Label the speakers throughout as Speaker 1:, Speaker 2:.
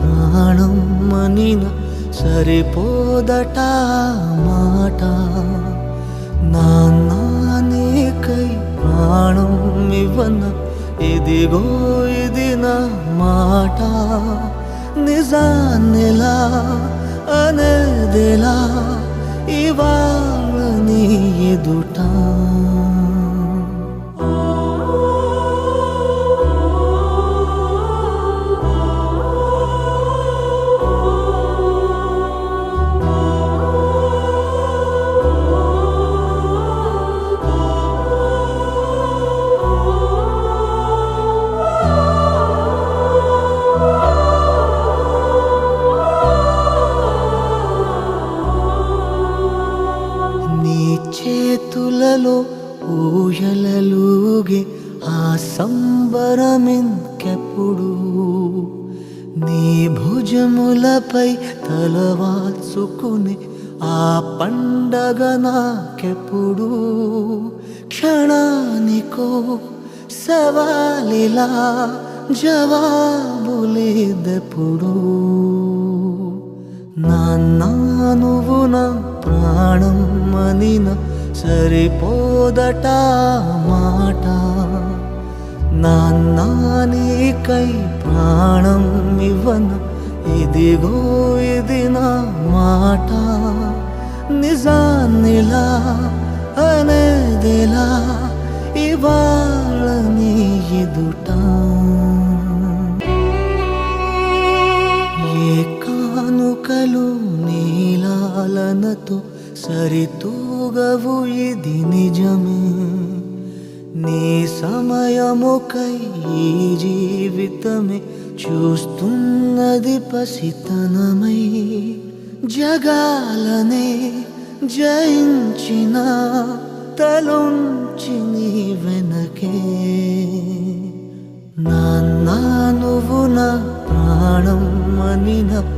Speaker 1: ప్రాణం మనిన సరిపోదట మాట. నాన్నకై ప్రాణం ఇవ్వన ఇదిగో ఇది నా మాట. నిజాన్నిలా అనేదిలా ఇవాళ నీ ఎదుటా. ఊయలలుగే ఆ సంబరమింకెప్పుడు నీ భుజములపై తలవాల్చుకుని ఆ పండగ నాకెప్పుడు క్షణానికో సవాలిలా జవాబులేదెప్పుడు? నాన్న నువ్వు నా ప్రాణం మనిన సరిపోదట మాట. నాన్న నీకై ప్రాణం ఇవ్వను. ఇదిగో ఇది నా మాట. నిజాన్నిలా అనేదిలా ఇవాళ నీ ఎదుట. ఏ కానుకలు నీలాలనతో సరితూగవు ఇది నిజమే. నీ సమయముకై ఈ జీవితమే చూస్తున్నది పసితనమై. జగాలనే జయించిన తలుంచి నీ వెనకే. నాన్న నువ్వు నా ప్రాణం మనిన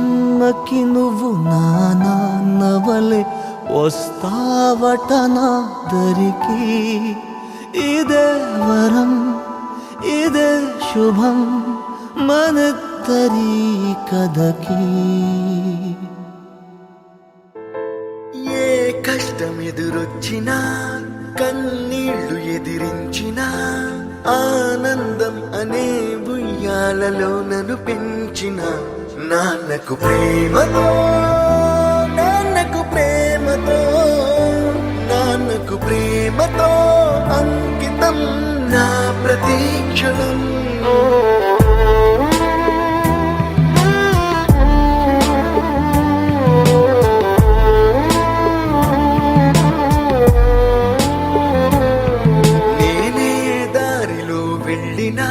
Speaker 1: అమ్మకి నువ్వు నా నాన్నవలే వస్తావట నా దరికి. ఇదే వరం ఇదే శుభం మనద్దరి కథకి.
Speaker 2: ఏ కష్టం ఎదురొచ్చినా కన్నీళ్ళు ఎదిరించినా ఆనందం అనే బుయ్యాలలో నన్ను పెంచిన నాన్నకు ప్రేమతో నాన్నకు ప్రేమతో నాన్నకు ప్రేమతో అంకితం నా ప్రతీక్షణం నేనే దారిలో వెళ్ళినా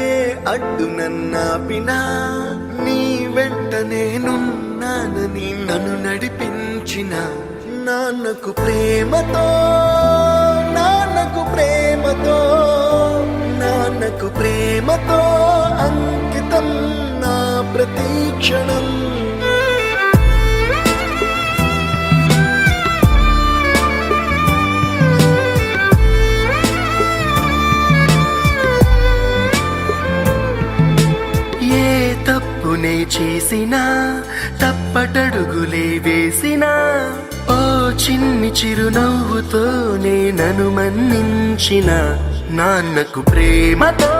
Speaker 2: ఏ అడ్డు నన్నాపినా నన్ను నడిపించిన నాన్నకు ప్రేమతో నాన్నకు ప్రేమతో నాన్నకు ప్రేమతో అంకితం నా ప్రతీక్షణం చేసినా తప్పటడుగులే వేసినా ఓ
Speaker 3: చిన్ని చిరునవ్వుతో నన్ను మన్నించిన నాన్నకు ప్రేమతో